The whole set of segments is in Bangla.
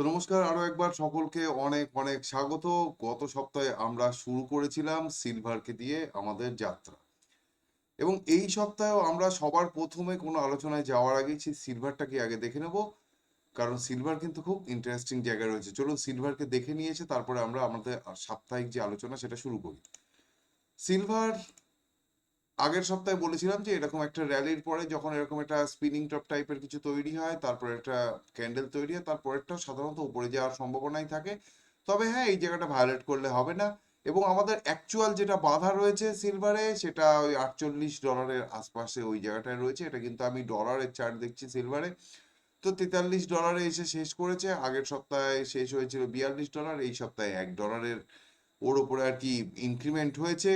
তো নমস্কার আরও একবার সকলকে অনেক অনেক স্বাগত। গত সপ্তাহে আমরা শুরু করেছিলাম সিলভারকে দিয়ে আমাদের যাত্রা। এবং এই সপ্তাহেও আমরা সবার প্রথমে কোনো আলোচনায় যাওয়ার আগে সেই সিলভারটাকে আগে দেখে নেব। কারণ সিলভার কিন্তু খুব ইন্টারেস্টিং জায়গায় রয়েছে। চলুন সিলভারকে দেখে নিয়েছে তারপরে আমরা আমাদের সাপ্তাহিক যে আলোচনা সেটা শুরু করি। সিলভার আগের সপ্তাহে বলেছিলাম যে এরকম একটা র্যালির পরে যখন এরকম একটা স্পিনিং টপ টাইপের কিছু তৈরি হয়, তারপর একটা ক্যান্ডেল তৈরি হয় তারপরেরটা সাধারণত উপরে যাওয়ার সম্ভাবনাই থাকে। তবে হ্যাঁ এই জায়গাটা ভায়োলেট করলে হবে না। এবং আমাদের অ্যাকচুয়াল যেটা বাধা রয়েছে সিলভারে সেটা ওই আটচল্লিশ ডলারের আশপাশে ওই জায়গাটায় রয়েছে। এটা কিন্তু আমি ডলারের চার্ট দেখছি সিলভারে তো তেতাল্লিশ ডলারে এসে শেষ করেছে। আগের সপ্তাহে শেষ হয়েছিল বিয়াল্লিশ ডলার এই সপ্তাহে এক ডলারের ওর ওপরে আর কি ইনক্রিমেন্ট হয়েছে।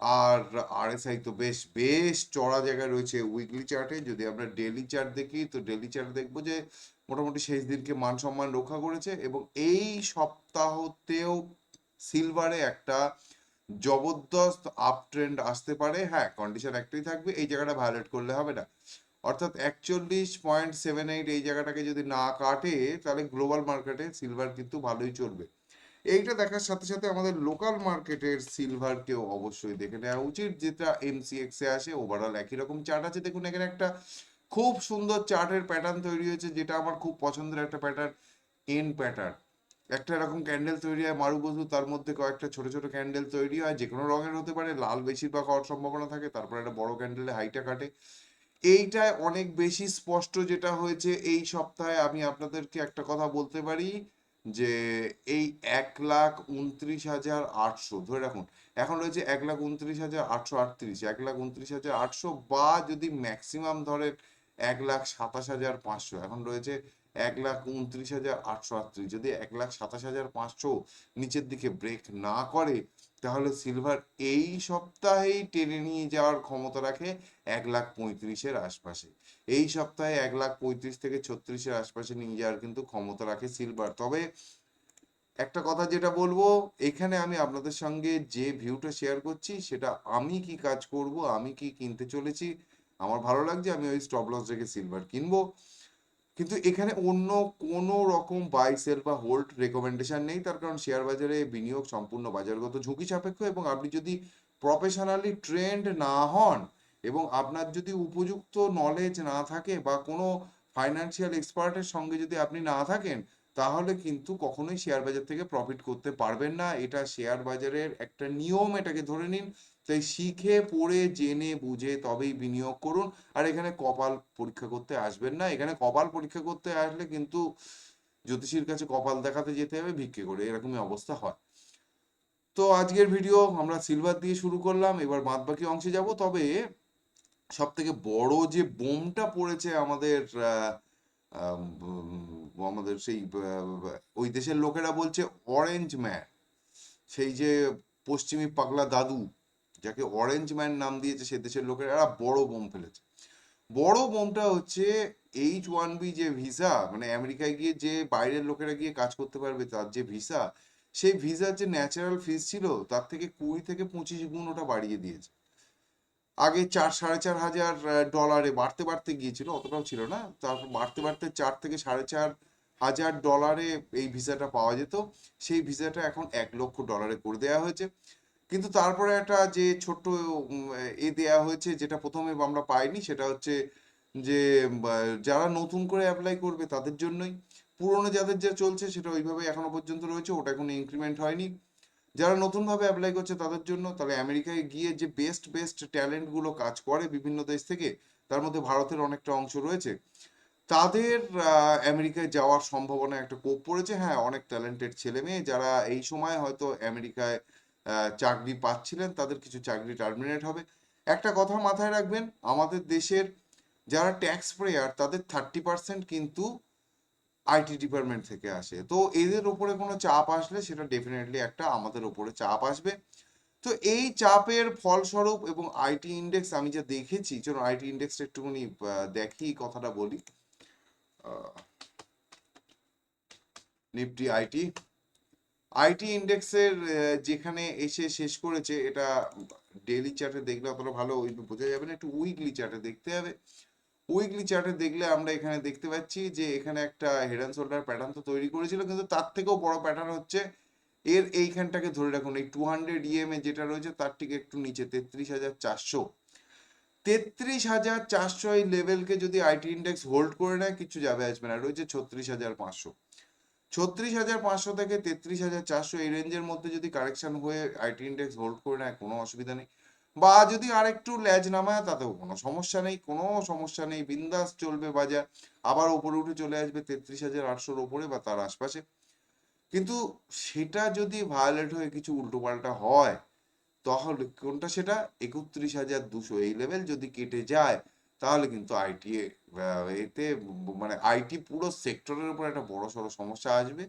আর আরএসআই তো বেশ বেশ চড়া জায়গায় রয়েছে উইকলি চার্টে যদি আমরা ডেলি চার্ট দেখি, তো ডেলি চার্ট দেখব যে মোটামুটি শেষ দিনকে মান সম্মান রক্ষা করেছে এবং এই সপ্তাহতেও সিলভারে একটা জবরদস্ত আপ ট্রেন্ড আসতে পারে। হ্যাঁ কন্ডিশন একটাই থাকবে, এই জায়গাটা ভায়োলেট করলে হবে না। অর্থাৎ একচল্লিশ পয়েন্ট সেভেন এইট এই জায়গাটাকে যদি না কাটে, তাহলে গ্লোবাল মার্কেটে সিলভার কিন্তু ভালোই চলবে। এইটা দেখার সাথে সাথে আমাদের লোকাল মার্কেটের সিলভারকেও অবশ্যই দেখে নেওয়া উচিত। যেটা এমসিএক্স এ আসে ওভারঅল একই রকম চার্ট আছে। দেখুন, এখানে একটা খুব সুন্দর চার্টের প্যাটার্ন তৈরি হয়েছে, যেটা আমার খুব পছন্দের একটা প্যাটার্ন এন প্যাটার্ন একটা এরকম ক্যান্ডেল তৈরি হয় মারুবধু তার মধ্যে কয়েকটা ছোট ছোট ক্যান্ডেল তৈরি হয় যে কোনো রঙের হতে পারে, লাল বেশিরভাগ হওয়ার সম্ভাবনা থাকে, তারপর একটা বড় ক্যান্ডেলে হাইটা কাটে। এইটায় অনেক বেশি স্পষ্ট যেটা হয়েছে, এই সপ্তাহে আমি আপনাদেরকে একটা কথা বলতে পারি। যে এই এক লাখ উনত্রিশ হাজার আটশো, ধরে রাখুন, এখন রয়েছে এক লাখ উনত্রিশ হাজার আটশো আটত্রিশ, এক লাখ উনত্রিশ হাজার আটশো বা যদি ম্যাক্সিমাম ধরেন এক লাখ সাতাশ হাজার পাঁচশো, এখন রয়েছে এক লাখ উনত্রিশ হাজার আটশো আটত্রিশ, যদি এক লাখ সাতাশ হাজার পাঁচশো নিচের দিকে ব্রেক না করে তাহলে সিলভার এই সপ্তাহেই টেনে নিয়ে যাওয়ার ক্ষমতা রাখে এক লাখ পঁয়ত্রিশের আশপাশে। এই সপ্তাহে এক লাখ পঁয়ত্রিশ থেকে ছত্রিশের আশপাশে নিয়ে যাওয়ার কিন্তু ক্ষমতা রাখে সিলভার। তবে একটা কথা যেটা বলব, এখানে আমি আপনাদের সঙ্গে যে ভিউটা শেয়ার করছি, সেটা আমি কি কাজ করব, আমি কি কিনতে চলেছি, আমার ভালো লাগছে, আমি ওই স্টপ লস রেখে সিলভার কিনবো। কিন্তু এখানে অন্য কোনো রকম বাই সেল বা হোল্ড রেকমেন্ডেশন নেই। তার কারণ শেয়ার বাজারে বিনিয়োগ সম্পূর্ণ বাজারগত ঝুঁকি সাপেক্ষ এবং আপনি যদি প্রফেশনালি ট্রেন্ড না হন এবং আপনার যদি উপযুক্ত নলেজ না থাকে বা কোনো ফাইন্যান্সিয়াল এক্সপার্টের সঙ্গে যদি আপনি না থাকেন, তাহলে কিন্তু কখনোই শেয়ার বাজার থেকে প্রফিট করতে পারবেন না। এটা শেয়ার বাজারের একটা নিয়ম। এটাকে ধরে নিন তাই শিখে, পড়ে, জেনে, বুঝে তবেই বিনিয়োগ করুন। আর এখানে কপাল পরীক্ষা করতে আসবেন না। এখানে কপাল পরীক্ষা করতে আসলে কিন্তু জ্যোতিষীর কাছে কপাল দেখাতে যেতে হবে, ভিক্ষে করে। এরকমই অবস্থা হয়। তো আজকের ভিডিও আমরা সিলভার দিয়ে শুরু করলাম। এবার বাদ বাকি অংশে যাব। তবে সব থেকে বড় যে বোমটা পড়েছে আমাদের আমাদের সেই ওই দেশের লোকেরা বলছে অরেঞ্জ ম্যান সেই যে পশ্চিমী পাগলা দাদু। যাকে অরেঞ্জ ম্যান নাম দিয়েছে সে দেশের লোকেরা বড় বোম ফেলেছে। বড় বোমটা হচ্ছে এইচ ওয়ান বি যে ভিসা মানে আমেরিকায় গিয়ে যে বাইরের লোকেরা গিয়ে কাজ করতে পারবে তার যে ভিসা সেই ভিসার যে ন্যাচারাল ফিস ছিল, তার থেকে কুড়ি থেকে পঁচিশ গুণ ওটা বাড়িয়ে দিয়েছে। আগে চার, সাড়ে চার হাজার ডলারে বাড়তে বাড়তে গিয়েছিল, অতটাও ছিল না। তারপর বাড়তে বাড়তে চার থেকে সাড়ে চার হাজার ডলারে এই ভিসাটা পাওয়া যেত। সেই ভিসাটা এখন এক লক্ষ ডলারে করে দেওয়া হয়েছে। কিন্তু তারপরে একটা যে ছোট্ট এ দেয়া হয়েছে, যেটা প্রথমে আমরা পাইনি, সেটা হচ্ছে যে যারা নতুন করে অ্যাপ্লাই করবে তাদের জন্যই। পুরনো যাদের যা চলছে, সেটা ওইভাবে এখনও পর্যন্ত রয়েছে, ওটা কোনো ইনক্রিমেন্ট হয়নি। যারা নতুন ভাবে অ্যাপ্লাই করছে তাদের জন্য, তাহলে আমেরিকায় গিয়ে যে বেস্ট বেস্ট ট্যালেন্টগুলো কাজ করে বিভিন্ন দেশ থেকে, তার মধ্যে ভারতের অনেকটা অংশ রয়েছে। তাদের আমেরিকায় যাওয়ার সম্ভাবনা একটা কোপ পড়েছে। হ্যাঁ অনেক ট্যালেন্টেড ছেলে মেয়ে যারা এই সময় হয়তো আমেরিকায় চাকরি পাচ্ছিলেন, তাদের কিছু চাকরি টার্মিনেট হবে। একটা কথা মাথায় রাখবেন, আমাদের দেশের যারা ট্যাক্স পেয়ার তাদের থার্টি পার্সেন্ট কিন্তু আইটি ডিপার্টমেন্ট থেকে আসে। তো এদের উপরে কোনো চাপ আসলে সেটা ডেফিনেটলি একটা আমাদের উপরে চাপ আসবে। তো এই চাপের ফলস্বরূপ এবং আইটি ইন্ডেক্স আমি যা দেখেছি চলো আইটি ইন্ডেক্সটা একটুখানি দেখি কথাটা বলি। নিফটি আইটি আইটি ইন্ডেক্সের যেখানে এসে শেষ করেছে, এটা ডেইলি চার্টে দেখলে অতটা ভালো বোঝা যাবে না, একটু উইকলি চার্টে দেখতে হবে। উইকলি চার্টে দেখলে আমরা এখানে দেখতে পাচ্ছি যে, এখানে একটা হেড অ্যান্ড শোল্ডার প্যাটার্ন তো তৈরি করেছিল, কিন্তু তার থেকেও বড় প্যাটার্ন হচ্ছে, এর এইখানটাকে ধরে রাখুন, এই টু হান্ড্রেড ইএম এ যেটা রয়েছে, তার ঠিক একটু নিচে, তেত্রিশ হাজার চারশো। তেত্রিশ হাজার চারশো এই লেভেলকে যদি আইটি ইন্ডেক্স হোল্ড করে নেয়, কিছু যাবে আসবে না, রয়েছে ছত্রিশ হাজার পাঁচশো। ছত্রিশ হাজার পাঁচশো থেকে তেত্রিশ হাজার চারশো এই রেঞ্জের মধ্যে যদি কারেকশন হয়ে আইটি ইন্ডেক্স হোল্ড করে নেয়, কোনো অসুবিধা নেই। বা যদি আর একটু ল্যাজ নামায়, তাতেও কোনো সমস্যা নেই, কোনো সমস্যা নেই। বিন্দাস চলবে বাজার। আবার ওপরে উঠে চলে আসবে তেত্রিশ হাজার আটশোর ওপরে বা তার আশপাশে। কিন্তু সেটা যদি ভায়োলেট হয়ে কিছু উল্টোপাল্টা হয়, তাহলে কোনটা সেটা? একত্রিশ হাজার দুশো। এই লেভেল যদি কেটে যায় তাহলে কিন্তু আইটি এতে মানে আইটি পুরো সেক্টরের উপর একটা বড় সড়ো সমস্যা আসবে।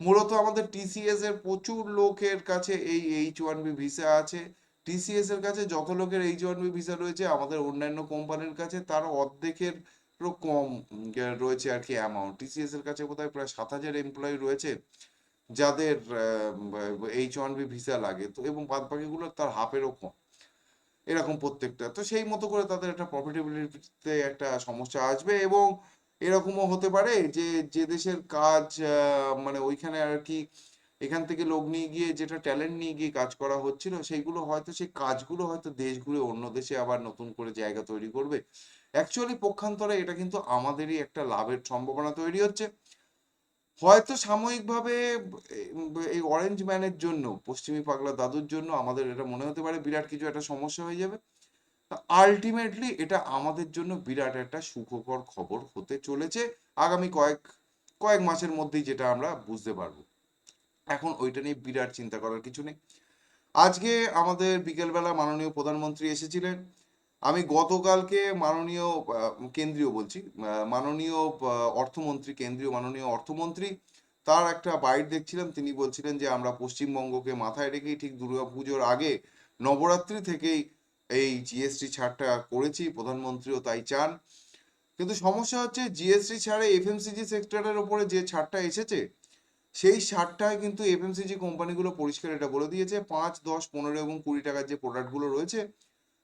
মূলত আমাদের টিসিএস এর প্রচুর লোকের কাছে এই এইচ ওয়ান বি ভিসা আছে। টিসিএস এর কাছে যত লোকের এইচ ওয়ান বি ভিসা রয়েছে, আমাদের অন্যান্য কোম্পানির কাছে তার অর্ধেকের কম রয়েছে আর কি অ্যামাউন্ট টিসিএস এর কাছে বোধহয় প্রায় সাত হাজার এমপ্লয়ি রয়েছে, যাদের এইচ ওয়ান বি ভিসা লাগে। তো এবং বাদ বাকিগুলো তার হাফেরও কম। এরকম প্রত্যেকটা। তো সেই মতো করে তাদের একটা প্রফিটেবিলিটিতে একটা সমস্যা আসবে এবং এরকমও হতে পারে যে যে দেশের কাজ মানে ওইখানে আর কি এখান থেকে লোক নিয়ে গিয়ে যেটা ট্যালেন্ট নিয়ে গিয়ে কাজ করা হচ্ছিল, সেইগুলো হয়তো সেই কাজগুলো হয়তো দেশ ঘুরে অন্য দেশে আবার নতুন করে জায়গা তৈরি করবে। অ্যাকচুয়ালি পক্ষান্তরে এটা কিন্তু আমাদেরই একটা লাভের সম্ভাবনা তৈরি হচ্ছে। হয়তো সাময়িকভাবে এই অরেঞ্জ ম্যানের জন্য, পশ্চিমী পাগলা দাদুর জন্য আমাদের এটা মনে হতে পারে বিরাট কিছু একটা সমস্যা হয়ে যাবে। আলটিমেটলি এটা আমাদের জন্য বিরাট একটা সুখকর খবর হতে চলেছে আগামী কয়েক কয়েক মাসের মধ্যেই যেটা আমরা বুঝতে পারব। এখন ওইটা নিয়ে বিরাট চিন্তা করার কিছু নেই। আজকে আমাদের বিকেলবেলা মাননীয় প্রধানমন্ত্রী এসেছিলেন। আমি গতকালকে মাননীয় কেন্দ্রীয় বলছি মাননীয় অর্থমন্ত্রী, কেন্দ্রীয় মাননীয় অর্থমন্ত্রী, তার একটা বাইট দেখছিলাম, তিনি বলছিলেন যে আমরা পশ্চিমবঙ্গকে মাথায় রেখেই ঠিক দুর্গাপুজোর আগে নবরাত্রি থেকেই এই জিএসটি ছাড়টা করেছি, প্রধানমন্ত্রীও তাই চান। কিন্তু সমস্যা হচ্ছে জিএসটি ছাড়ে এফএমসিজি সেক্টরের উপরে যে ছাড়টা এসেছে, সেই ছাড়টায় কিন্তু এফএমসিজি কোম্পানিগুলো পরিষ্কার এটা বলে দিয়েছে, পাঁচ, দশ, পনেরো এবং কুড়ি টাকার যে প্রোডাক্টগুলো রয়েছে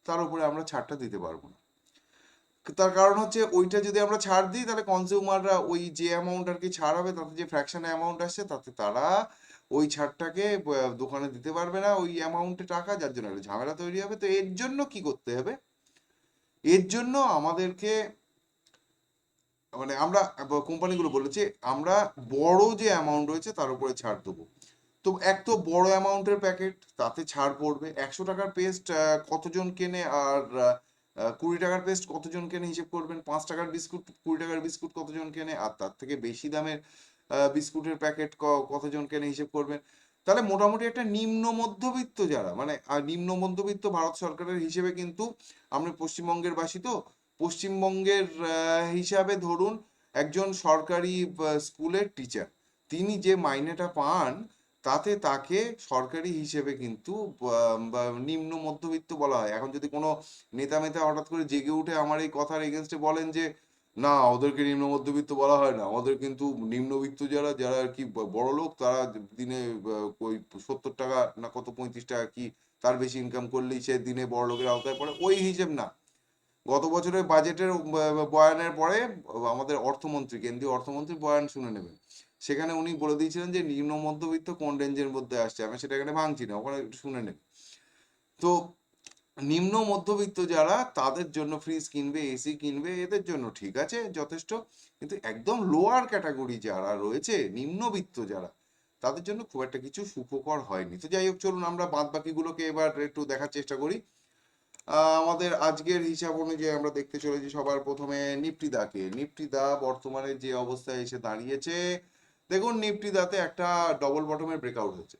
তার উপরে আমরা ছাড়টা দিতে পারব না। তার কারণ হচ্ছে ওইটা যদি আমরা ছাড় দিই, তাহলে কনজিউমাররা ওই যে অ্যামাউন্ট আর কি ছাড় হবে, তাতে যে ফ্র্যাকশন অ্যামাউন্ট আসছে, তাতে তারা ওই ছাড়টাকে দোকানে দিতে পারবে না ওই অ্যামাউন্টে টাকা, যার জন্য একটা ঝামেলা তৈরি হবে। তো এর জন্য কি করতে হবে? এর জন্য আমাদেরকে মানে আমরা কোম্পানিগুলো বলেছে, আমরা বড় যে অ্যামাউন্ট রয়েছে, তার উপরে ছাড় দেবো। তো এক তো বড় অ্যামাউন্টের প্যাকেট তাতে ছাড় পড়বে। একশো টাকার পেস্ট কতজন কেনে আর কুড়ি টাকার পেস্ট কতজন কেনে হিসেব করবেন? পাঁচ টাকার বিস্কুট, কুড়ি টাকার বিস্কুট কতজন কেনে? আর তার থেকে বেশি দামের বিস্কুটের প্যাকেট কতজন কেনে হিসেব করবেন? তাহলে মোটামুটি একটা নিম্ন মধ্যবিত্ত যারা মানে নিম্ন মধ্যবিত্ত ভারত সরকারের হিসেবে কিন্তু আমরা পশ্চিমবঙ্গের বাসী তো, পশ্চিমবঙ্গের হিসাবে ধরুন একজন সরকারি স্কুলের টিচার তিনি যে মাইনেটা পান তাতে তাকে সরকারি হিসেবে কিন্তু নিম্ন মধ্যবিত্ত বলা হয়। এখন যদি কোনো নেতা মেতা হঠাৎ করে জেগে উঠে আমার এই কথার এগেনস্টে বলেন যে, না, ওদেরকে নিম্ন মধ্যবিত্ত বলা হয় না। আমাদের কিন্তু নিম্নবিত্ত যারা যারা আর কি বড় লোক, তারা দিনে ওই সত্তর টাকা না কত, পঁয়ত্রিশ টাকা কি তার বেশি ইনকাম করলেই সে দিনে বড় লোকের আওতায় পড়ে? ওই হিসেব না। গত বছরের বাজেটের বয়ানের পরে, আমাদের অর্থমন্ত্রী, কেন্দ্রীয় অর্থমন্ত্রী বয়ান শুনে নেবেন। সেখানে উনি বলে দিয়েছিলেন যে নিম্ন মধ্যবিত্ত কোন রেঞ্জের মধ্যে আসছে? আমি সেটা এখানে ভাঙছি না, ওখানে শুনে নেবেন তো নিম্ন মধ্যবিত্ত যারা, তাদের জন্য ফ্রিজ কিনবে এসি কিনবে, এদের জন্য ঠিক আছে, যথেষ্ট। কিন্তু একদম লোয়ার ক্যাটাগরি যারা রয়েছে, নিম্নবিত্ত যারা, তাদের জন্য খুব একটা কিছু সুখকর হয়নি। তো যাই হোক, চলুন আমরা বাদ বাকিগুলোকে এবার একটু দেখার চেষ্টা করি। আমাদের আজকের হিসাব অনুযায়ী আমরা দেখতে চলেছি সবার প্রথমে নিফটি দাকে দা বর্তমানে যে অবস্থায় এসে দাঁড়িয়েছে দেখুন নিফটি দাতে একটা ডবল বটমের ব্রেকআউট হয়েছে।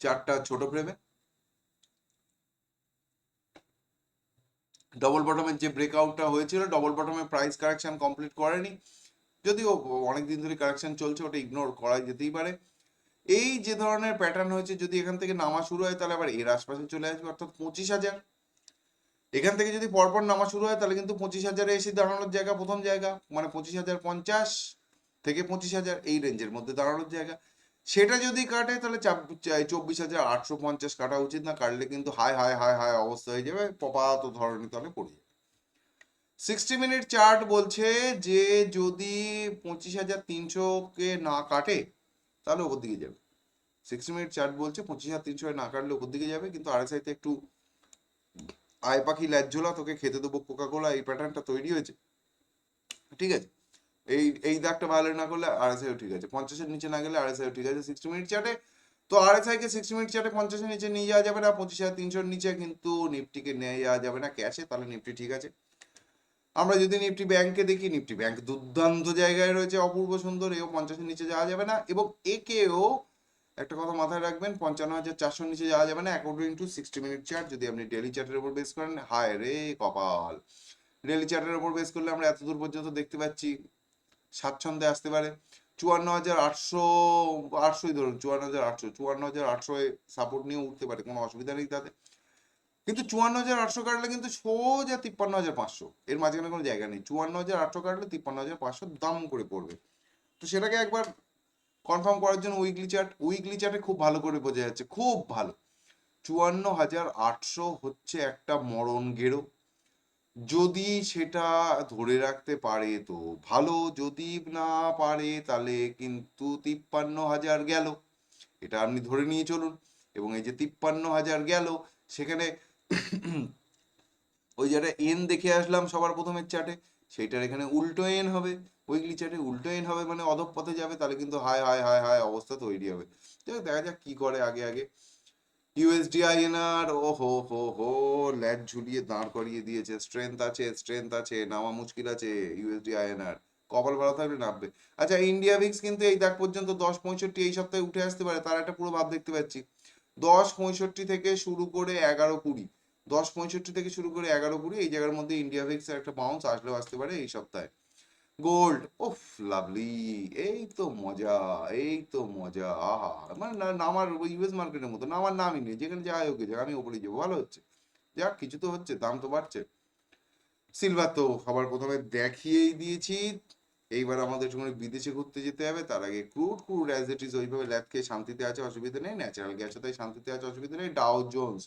চারটা ছোট ফ্রেমে ডবল বটমের যে ব্রেকআউটটা হয়েছিল ডবল বটমে প্রাইস কারেকশন কমপ্লিট করেনি। যদিও অনেক দিন ধরে কারেকশন চলছে, ওটা ইগনোর করা যেতেই পারে। এই যে ধরনের প্যাটার্ন হয়েছে, যদি এখান থেকে নামা শুরু হয়, তাহলে আবার এর আশপাশে চলে আসবে, অর্থাৎ পঁচিশ হাজার। এখান থেকে যদি পরপর নামা শুরু হয়, তাহলে কিন্তু পঁচিশ হাজারে এসে দাঁড়ানোর জায়গা প্রথম জায়গা মানে পঁচিশ হাজার পঞ্চাশ থেকে পঁচিশ হাজার এই রেঞ্জের মধ্যে দাঁড়ানোর জায়গা। সেটা যদি কাটে, তাহলে চব্বিশ হাজার আটশো পঞ্চাশ কাটা উচিত না, কাটলে কিন্তু হাই হাই হাই হাই অবস্থা হয়ে যাবে, পপাত ধরনের তলে পড়ে যাবে। সিক্সটি মিনিট চার্ট বলছে যে যদি পঁচিশ হাজার তিনশোকে না কাটে, তাহলে ওপর দিকে যাবে। সিক্সটি মিনিট চার্ট বলছে পঁচিশ হাজার তিনশো না কাটলে ওপর দিকে যাবে, কিন্তু আরএসআইতে একটু আয় পাখি ল্যাজ্জোলা, তোকে খেতে দেবো কোকা কোলা এই প্যাটার্নটা তৈরি হয়েছে। ঠিক আছে? এই এই দাগটা ভায়োলেট না করলে আরএসআইও ঠিক আছে। পঞ্চাশের নিচে না গেলে আরএসআইও ঠিক আছে। সিক্সটি মিনিট চার্টে তো আরএসআই কে সিক্সটি মিনিট চার্টে পঞ্চাশের নিচে নিয়ে যাওয়া যাবে না, পঁচিশ হাজার তিনশোর নিচে কিন্তু নিফটিকে নিয়ে যাওয়া যাবে না ক্যাশে তাহলে নিফটি ঠিক আছে। আমরা যদি নিফটি ব্যাংকে দেখি, নিফটি ব্যাংক দুর্দান্ত জায়গায় রয়েছে, অপূর্ব সুন্দর, এও পঞ্চাশের নিচে যাওয়া যাবে না। এবং একেও একটা কথা মাথায় রাখবেন, পঞ্চান্ন হাজার চারশোর নিচে যাওয়া যাবে না according to sixty minute chart যদি আপনি ডেলি চার্টের উপর বেস করেন, হায় রে কপাল। ডেলি চার্টের উপর বেস করলে আমরা এত দূর পর্যন্ত দেখতে পাচ্ছি, স্বাচ্ছন্দ্যে আসতে পারে। চুয়ান্ন হাজার আটশো, আটশোই ধরুন, চুয়ান্ন হাজার আটশো, চুয়ান্ন হাজার আটশোয় সাপোর্ট নিয়ে উঠতে পারে, কোনো অসুবিধা নেই তাতে। কিন্তু চুয়ান্ন হাজার আটশো কাটলে কিন্তু সোজা তিপ্পান্ন হাজার পাঁচশো, এর মাঝখানে কোনো জায়গা নেই। চুয়ান্ন হাজার আটশো কাটলে তিপ্পান্ন হাজার পাঁচশো দাম করে পড়বে। তো সেটাকে একবার কনফার্ম করার জন্য উইকলি চার্ট উইকলি চার্টে খুব ভালো করে বোঝা যাচ্ছে, খুব ভালো। চুয়ান্ন হাজার আটশো হচ্ছে একটা মরণ গেরো। যদি সেটা ধরে রাখতে পারে তো ভালো, যদি না পারে তাহলে কিন্তু তিপ্পান্ন হাজার গেল। এটা আপনি ধরে নিয়ে চলুন। এবং এই যে তিপ্পান্ন হাজার গেল, সেখানে ওই যেটা এন দেখে আসলাম সবার প্রথমের চার্টে সেইটার এখানে উল্টো এন হবে। উইকলি চার্টে উল্টো এন হবে মানে অধঃপথে যাবে, তাহলে কিন্তু হাই হাই হাই হাই অবস্থা তৈরি হবে। দেখা যাক কি করে আগে আগে। ইউএসডি আইএনআর ও হো হো হো ল্যাট ঝুলিয়ে দাঁড় করিয়ে দিয়েছে। স্ট্রেংথ আছে স্ট্রেংথ আছে, নামা মুশকিল আছে ইউএসডি আইএনআর কপাল ভালো থাকলে নামবে। আচ্ছা ইন্ডিয়া ভিক্স কিন্তু এই দাগ পর্যন্ত দশ পঁয়ষট্টি এই সপ্তাহে উঠে আসতে পারে, তার একটা পুরো ভাব দেখতে পাচ্ছি। দশ পঁয়ষট্টি থেকে শুরু করে এগারো কুড়ি। দশ পঁয়ষট্টি থেকে শুরু করে এগারো কুড়ি, এই জায়গার মধ্যে ইন্ডিয়া ভিক্স এর একটা বাউন্স আসলেও আসতে পারে এই সপ্তাহে। গোল্ড ওফ লাভলি এই তো মজা, এই তো মজা, আহা মানে নামার ইউএস মার্কেটের মতো নামার নামই নেই, যেখানে যাই হোক যাক আমি ওপরে যাব, ভালো হচ্ছে। যাক, কিছু তো হচ্ছে, দাম তো বাড়ছে। সিলভার তো সবার প্রথমে দেখিয়েই দিয়েছি, এইবার আমাদের একটুখানি বিদেশে ঘুরতে যেতে হবে, তার আগে crude crude as it is ওইভাবে ল্যাব খেয়ে শান্তিতে আছে, অসুবিধা নেই ন্যাচারাল গ্যাসও তাই শান্তিতে আছে, অসুবিধা নেই ডাউ জোন্স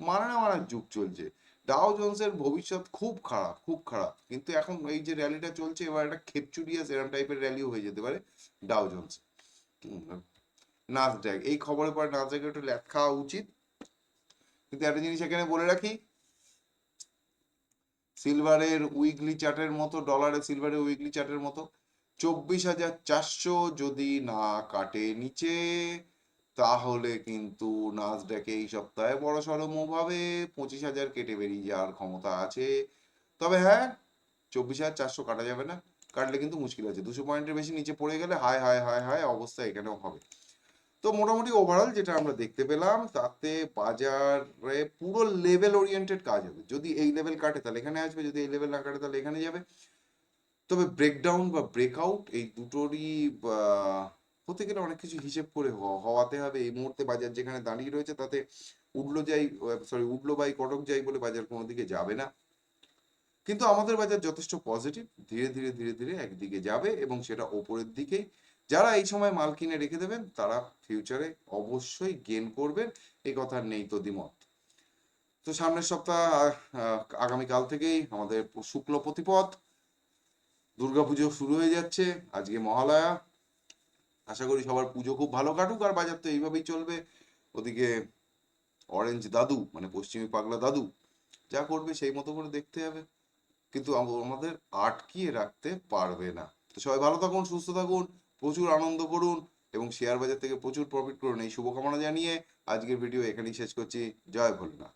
মানে না মানার যুগ চলছে। ডাও জোন্সের ভবিষ্যৎ খুব খারাপ খুব খারাপ। কিন্তু এখন এই যে র্যালিটা চলছে, এবার একটা খেপচুরিয়া সেরাম টাইপের র্যালিও হয়ে যেতে পারে ডাও জোন্স নাজড্যাক এই খবরের পর নাজড্যাকে একটু ল্যাপ খাওয়া উচিত। কিন্তু একটা জিনিস এখানে বলে রাখি সিলভারের উইকলি চার্টের মতো ডলারের সিলভারের উইকলি চার্টের মতো, চব্বিশ হাজার চারশো যদি না কাটে নিচে তাহলে কিন্তু নাজড্যাকে এই সপ্তাহে বড় সড়ো মুভ পঁচিশ হাজার কেটে বেরিয়ে যাওয়ার ক্ষমতা আছে। তবে হ্যাঁ চব্বিশ হাজার চারশো কাটা যাবে না। কাটলে কিন্তু মুশকিল আছে। দুশো পয়েন্টের বেশি নিচে পড়ে গেলে হায় হায় হায় হায় অবস্থা এখানেও হবে। তো মোটামুটি ওভারঅল যেটা আমরা দেখতে পেলাম, তাতে বাজারে পুরো লেভেল ওরিয়েন্টেড কাজ হবে। যদি এই লেভেল কাটে তাহলে এখানে আসবে, যদি এই লেভেল না কাটে তাহলে এখানে যাবে। তবে ব্রেকডাউন বা ব্রেকআউট এই দুটোরই হতে গেলে অনেক কিছু হিসেব করে হওয়াতে হবে। এই মুহূর্তে বাজার যেখানে দাঁড়িয়ে রয়েছে, তাতে উঠল যাই সরি উঠল বাই কটক যাই বলে বাজার কোনো দিকে যাবে না। কিন্তু আমাদের বাজার যথেষ্ট পজিটিভ ধীরে ধীরে ধীরে ধীরে একদিকে যাবে এবং সেটা ওপরের দিকেই। যারা এই সময় মাল কিনে রেখে দেবেন, তারা ফিউচারে অবশ্যই গেন করবেন এই কথা নেই তো দ্বিমত। তো সামনের সপ্তাহ আগামীকাল থেকেই আমাদের শুক্ল প্রতিপদ। দুর্গাপুজো শুরু হয়ে যাচ্ছে, আজকে মহালয়া। আশা করি সবার পুজো খুব ভালো কাটুক, আর বাজার তো এইভাবেই চলবে। ওদিকে অরেঞ্জ দাদু মানে পশ্চিমী পাগলা দাদু, যা করবে সেই মতো করে দেখতে হবে। কিন্তু আমাদের আটকিয়ে রাখতে পারবে না। তো সবাই ভালো থাকুন, সুস্থ থাকুন, প্রচুর আনন্দ করুন, এবং শেয়ার বাজার থেকে প্রচুর প্রফিট করুন। এই শুভকামনা জানিয়ে আজকের ভিডিও এখানেই শেষ করছি। জয় ভোলেনাথ।